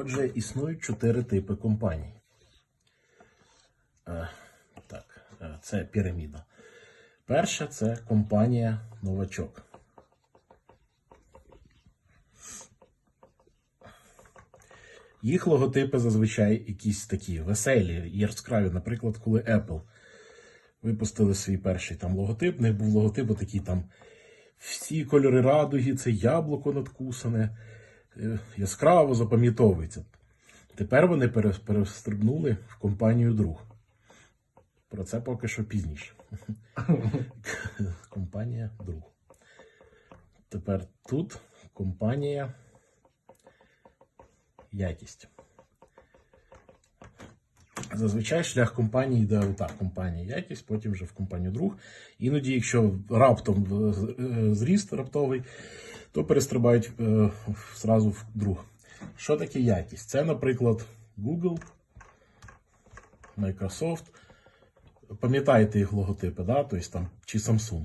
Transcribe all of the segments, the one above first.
Отже, існують чотири типи компаній. Е, так, е, це піраміда. Перша це компанія новачок. Їх логотипи зазвичай якісь такі веселі, яскраві. Наприклад, коли Apple випустили свій перший там логотип, в них був логотип такий там всі кольори радуги, це яблуко надкусане, яскраво запам'ятовується. Тепер вони перестрибнули в компанію друг. Про це поки що пізніше. компанія друг. Тепер тут компанія якість. Зазвичай шлях компанії йде отак, компанія якість, потім вже в компанію друг. Іноді, якщо раптом е, зріст раптовий, то перестрибають е, зразу в друг. Що таке якість? Це, наприклад, Google, Microsoft. Пам'ятаєте їх логотипи, да? тобто там, чи Samsung.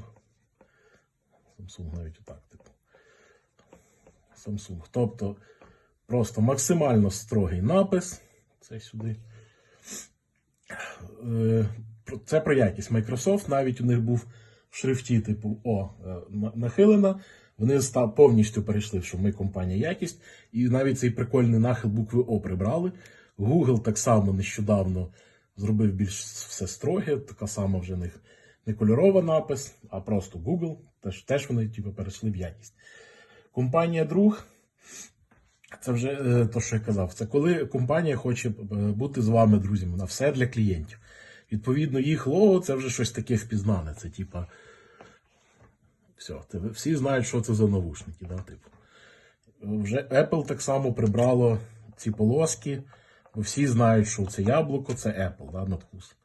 Samsung навіть отак, типу. Samsung. Тобто просто максимально строгий напис. Це сюди. Е, Це про якість. Microsoft навіть у них був в шрифті, типу О е, нахилена. Вони став, повністю перейшли, що ми компанія якість, і навіть цей прикольний нахил букви О прибрали. Google так само нещодавно зробив більш все строге, така сама вже в них не кольорова напис, а просто Google. Теж, теж вони типу, перейшли в якість. Компанія друг. Це вже е, то, що я казав. Це коли компанія хоче е, бути з вами друзями. Вона все для клієнтів. Відповідно, їх лого це вже щось таке впізнане. Це типа. Все, всі знають, що це за навушники. Да? Типу. Вже Apple так само прибрало ці полоски, бо всі знають, що це яблуко, це Apple, да, надкус.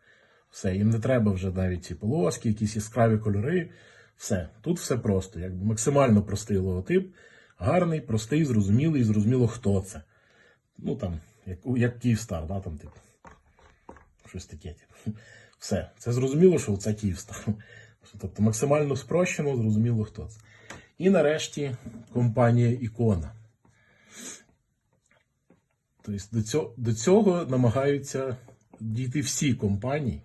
Все, їм не треба вже навіть ці полоски, якісь яскраві кольори. Все, тут все просто. Якби максимально простий логотип, гарний, простий, зрозумілий, зрозуміло, хто це. Ну там, як, як Київстар, да, там, типу. Щось таке. Типу. Все. Це зрозуміло, що це Київстар. Тобто максимально спрощено, зрозуміло, хто це. І нарешті компанія Ікона. Тобто до цього, до цього намагаються дійти всі компанії.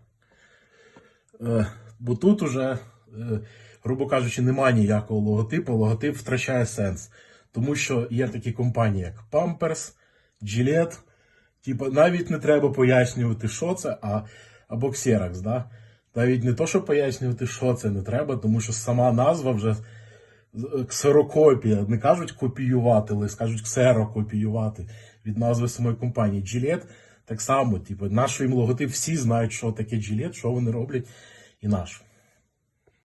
Е, бо тут уже, е, грубо кажучи, немає ніякого логотипу, логотип втрачає сенс. Тому що є такі компанії, як Pampers, Gillette. Типа, навіть не треба пояснювати, що це, а, або Xerox, да? Навіть не то, що пояснювати, що це не треба, тому що сама назва вже ксерокопія. Не кажуть копіювати, але скажуть ксерокопіювати від назви самої компанії. Gillette так само, типу, наш їм логотип, всі знають, що таке Gillette, що вони роблять і наш.